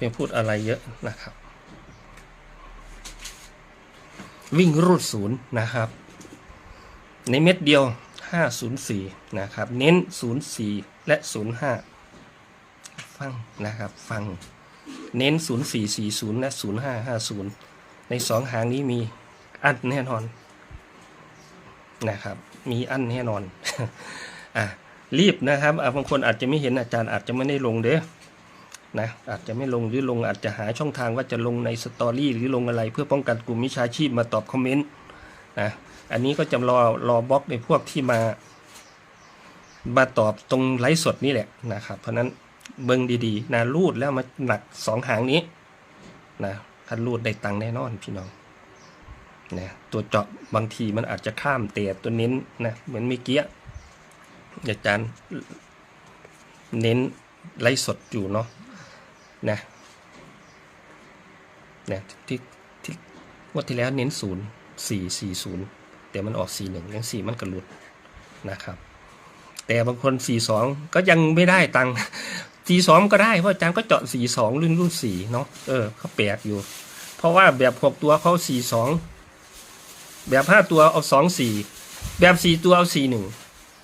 ไม่พูดอะไรเยอะนะครับ วิ่งรูดศูนย์นะครับ ในเม็ดเดียว 504 นะครับ เน้น 04 และ 05 ฟังนะครับ ฟัง เน้น 0440 และ 0550 ในสองหางนี้มีอันแน่นอนนะครับ มีอันแน่นอน อะรีบนะครับบางคนอาจจะไม่เห็นอาจารย์อาจจะไม่ได้ลงเด้อ นะอาจจะไม่ลงหรือลงอาจจะหาช่องทางว่าจะลงในสตอรี่หรือลงอะไรเพื่อป้องกันกลุ่มมิจฉาชีพมาตอบคอมเมนต์นะอันนี้ก็จะรอรอบล็อกในพวกที่มามาตอบตรงไลฟ์สดนี่แหละนะครับ เพราะนั้นเบิ้งดีๆนะรูดแล้วมาหนักสองหางนี้นะถ้ารูดได้ตังค์แน่นอนพี่น้องนะตัวเจาะบางทีมันอาจจะข้ามเตะตัวเน้นนะเหมือนเมื่อกี้อาจารย์เน้นไลฟ์สดอยู่เนาะ นะนะที่ที่งวดที่แล้วเน้นศูนย์สี่สี่ศูนย์แต่มันออกสี่หนึ่งยังสี่มันกระหลุดนะครับ แต่บางคนสี่สองก็ยังไม่ได้ตังค์สี่สองก็ได้เพราะอาจารย์ก็เจาะสี่สองรุ่นรุ่นสี่เนาะเออเขาแปลกอยู่ เพราะว่าแบบหกตัวเขาสี่สองแบบห้าตัวเอาสองสี่แบบสี่ตัวเอาสี่หนึ่ง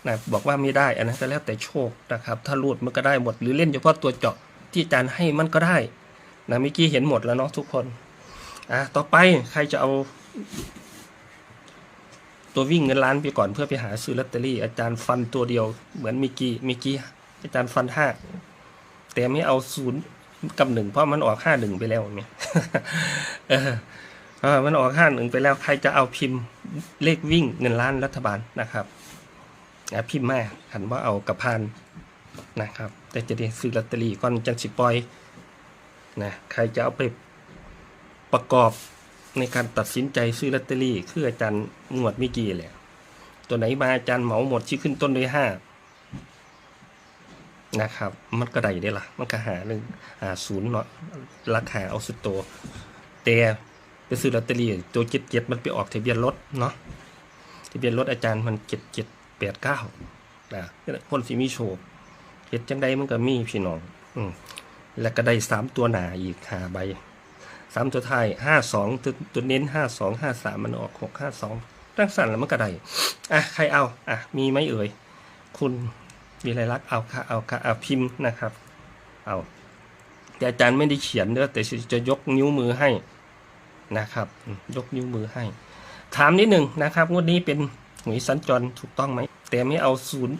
นะบอกว่าไม่ได้อันนั้นก็แล้วแต่โชคนะครับ ถ้ารูดมันก็ได้หมดหรือเล่นเฉพาะตัวเจาะ ที่อาจารย์ให้มันก็ได้นะเมื่อกี้เห็นหมดแล้วเนาะทุกคนอะต่อไปใครจะเอา ตัววิ่งเงินล้านไปก่อนเพื่อไปหาซื้อลอตเตอรี่ อาจารย์ฟันตัวเดียวเหมือนมิกกี้มิกกี้อาจารย์ฟันห้าแต่ไม่เอาศูนย์กับหนึ่งเพราะมันออกห้าหนึ่งไปแล้วเนี่ยเออมันออกห้าหนึ่งไปแล้ว ใครจะเอาพิมพ์เลขวิ่งเงินล้านรัฐบาลนะครับนะพิมพ์มาหันว่าเอากระพาน นะครับ แต่จะได้ซื้อลอตเตอรี่ก่อนจังสิปล่อยนะใครจะเอาไปประกอบในการตัดสินใจซื้อลอตเตอรี่ คืออาจารย์งวดมิกี่แหละตัวไหนมาอาจารย์เหมาหมดที่ขึ้นต้นด้วยห้านะครับ มันก็ได้ได้ละมันก็หาหนึ่งหาศูนย์เนาะราคาเอาสุดโตวแต่ไปซื้อลอตเตอรี่ตัวเจ็ดเจ็ดมันไปออกทะเบียนรถเนาะทะเบียนรถอาจารย์มันเจ็ดเจ็ดแปดเก้านะคนสิมีโชค เจ็ดจังใดมันก็มีพี่น้อง อืมแล้วก็ได้สามตัวหนาอีกหาใบสามตัวท้ายห้าสองตัวตัวเน้นห้าสองห้าสามมันออกหกห้าสองตั้งสั่นแล้วมันก็ได้อะใครเอาอะมีไหมเอ่ย คุณมีอะไรรักษณ์เอาค่ะเอาค่ะเอาพิมพ์นะครับ เอาแต่อาจารย์ไม่ได้เขียนเด้อแต่จะยกนิ้วมือให้นะครับ ยกนิ้วมือให้ ถามนิดหนึ่งนะครับงวดนี้เป็นหวยสัญจรถูกต้องไหมแต่ไม่เอาศูนย์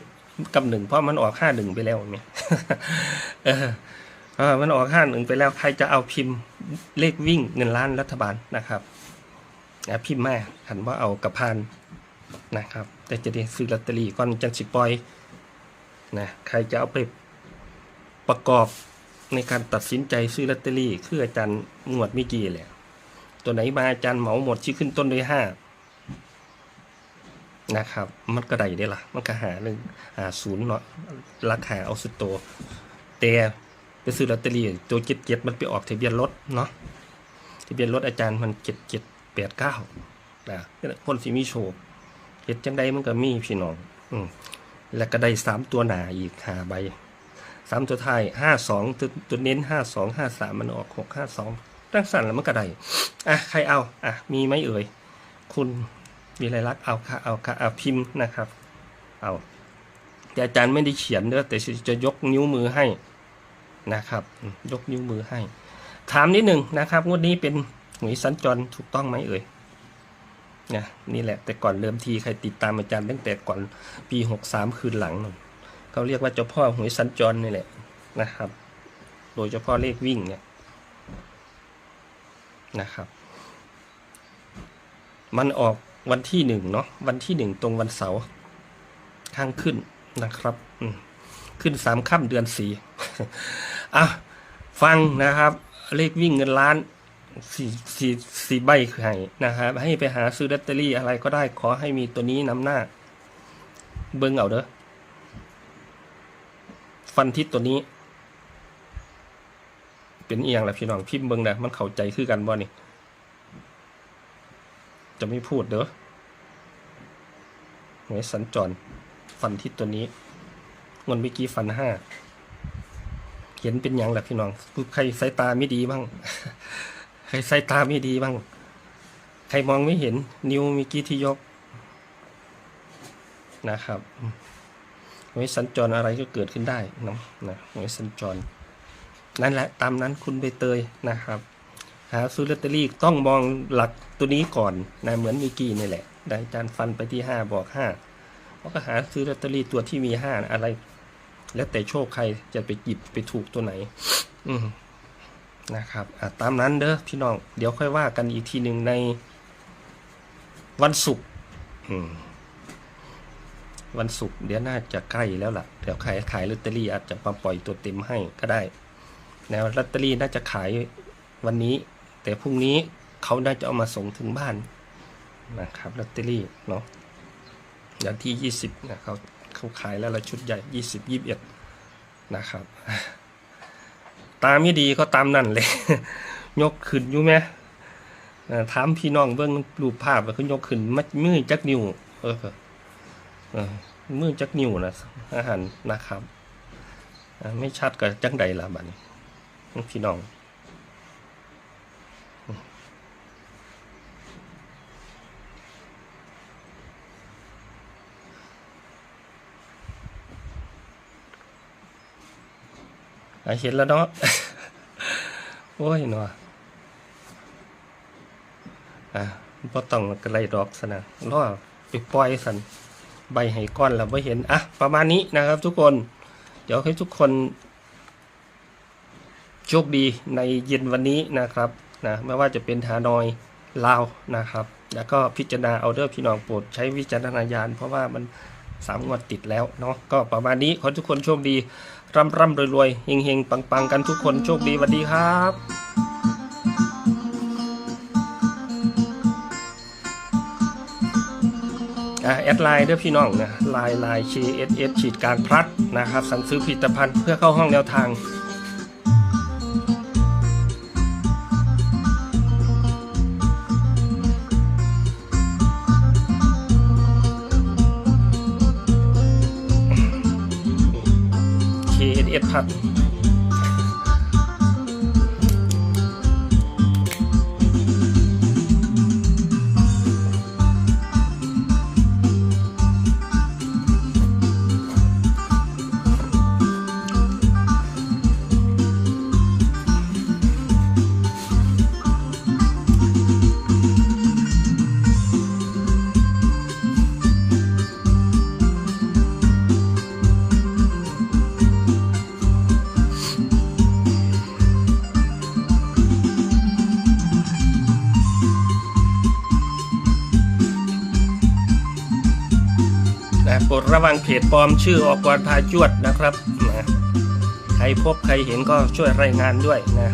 กับหนึ่งเพราะมันออกห้าหนึ่งไปแล้วเนี่ยเออเออมันออกห้าหนึ่งไปแล้วใครจะเอาพิมพ์เลขวิ่งเงินล้านรัฐบาลนะครับนะพิมพ์มาหันว่าเอากระพานนะครับ แต่จะได้ซื้อลอตเตอรี่ก่อนจังสิปอยนะใครจะเอาไปประกอบในการตัดสินใจซื้อลอตเตอรี่คืออาจารย์งวดมื่อกี้แหละตัวไหนมาอาจารย์เหมาหมดที่ขึ้นต้นด้วยห้า นะครับ มันก็ได้ได้ล่ะ มันก็หาหนึ่งหาศูนย์เนาะราคาเอาสุดโตวแต่ไปซื้อลอตเตอรี่ตัวเจ็ดเจ็ดมันไปออกทะเบียนรถเนาะทะเบียนรถอาจารย์มันเจ็ดเจ็ดแปดเก้านะคนสิมีโชคเจ็ดจังใดมันก็มีพี่น้อง อืมแล้วก็ได้สามตัวหนาอีกหาใบสามตัวท้ายห้าสองตัวตัวเน้นห้าสองห้าสามมันออกหกห้าสองตั้งสั่นแล้วมันก็ได้อะใครเอาอะมีไหมเอ่ยคุณ มีอะไรรักษณ์เอาค่ะเอาค่ะเอาพิมพ์นะครับเอาแต่อาจารย์ไม่ได้เขียนเด้อแต่จะยกนิ้วมือให้นะครับ ยกนิ้วมือให้ ถามนิดหนึ่งนะครับงวดนี้เป็นหวยสัญจรถูกต้องไหมเอ่ยนะนี่แหละแต่ก่อนเริ่มทีใครติดตามอาจารย์ตั้งแต่ก่อนปีหกสามคืนหลังนั่นเขาเรียกว่าเจ้าพ่อหวยสัญจรนี่แหละนะครับ โดยเฉพาะเลขวิ่งเนี่ยนะครับ มันออก วันที่หนึ่งเนาะวันที่หนึ่งตรงวันเสาร์ข้างขึ้นนะครับขึ้นสามค่ำเดือนสี่อะฟังนะครับ เลขวิ่งเงินล้านสี่สี่สี่ใบให้นะครับให้ไปหาซื้อลอตเตอรี่อะไรก็ได้ขอให้มีตัวนี้นำหน้า เบิ้งเอาเด้อฟันทิศตัวนี้ เป็นเอียงแหละพี่น้องพิมพ์เบิ้งนะมันเข้าใจคือกันบ่นี่ จะไม่พูดเด้อหวยสัญจร ฟันทิศตัวนี้เงินเมื่อกี้ฟันห้าเห็นเป็นอย่างแหละพี่น้องใครสายตาไม่ดีบ้าง ใครสายตาไม่ดีบ้าง ใครมองไม่เห็น นิ้วมีกี่ที่ยก นะครับไว้สัญจรอะไรก็เกิดขึ้นได้นะนะไว้สัญจร นั่นแหละตามนั้นคุณใบเตยนะครับ หาซื้อลอตเตอรี่ต้องมองหลักตัวนี้ก่อนนะเหมือนมีกี้นี่แหละได้อาจารย์ฟันไปที่ห้าบอกห้าเขาก็หาซื้อลอตเตอรี่ตัวที่มีห้าอะไร แล้วแต่โชคใครจะไปหยิบไปถูกตัวไหน อืมนะครับอะตามนั้นเด้อพี่น้อง เดี๋ยวค่อยว่ากันอีกทีหนึ่งในวันศุกร์วันศุกร์เดี๋ยวน่าจะใกล้แล้วล่ะ เดี๋ยวขายขายลอตเตอรี่อาจจะมาปล่อยตัวเต็มให้ก็ได้ แนวลอตเตอรี่น่าจะขายวันนี้ แต่พรุ่งนี้เขาน่าจะเอามาส่งถึงบ้านนะครับลอตเตอรี่เนาะอย่างที่ยี่สิบนะเขาเขาขายแล้วละชุดใหญ่ยี่สิบยี่สิบเอ็ดนะครับ ตามไม่ดีก็ตามนั่นเลย ยกขึ้นอยู่ไหมถามพี่น้องเบื้องรูปภาพว่ายกขึ้นมัดมือจักนิ้วเออเออมือจักนิ้วนะอาหารนะครับ ไม่ชัดกับจังใดล่ะบัดนพี่น้อง เห็นแล้วเนาะ โอ้ยเนาะอะบ่ต้องกระไรดอกสนะรอไปปล่อยสันใบไห้ก้อนเราไม่เห็น อะ ประมาณนี้นะครับทุกคน เดี๋ยวให้ทุกคน โชคดีในเย็นวันนี้นะครับ นะ ไม่ว่าจะเป็นทานอยลาวนะครับ แล้วก็พิจารณาเอาเดอร์พี่น้องโปรดใช้วิจารณญาณเพราะว่ามัน สามงวดติดแล้วเนาะก็ประมาณนี้ขอทุกคนโชคดีร่ำร่ำรวยรวยเฮงเฮงปังปังกันทุกคนโชคดีสวัสดีครับอะแอดไลน์ด้วยพี่น้องนะไลน์ไลน์ KSS ฉีดกลางพลัดนะครับ สั่งซื้อผลิตภัณฑ์เพื่อเข้าห้องแนวทาง KSS พัด ดระวังเพจปลอมชื่อออกกรพาจวดนะครับนะใครพบใครเห็นก็ช่วยรายงานด้วยนะ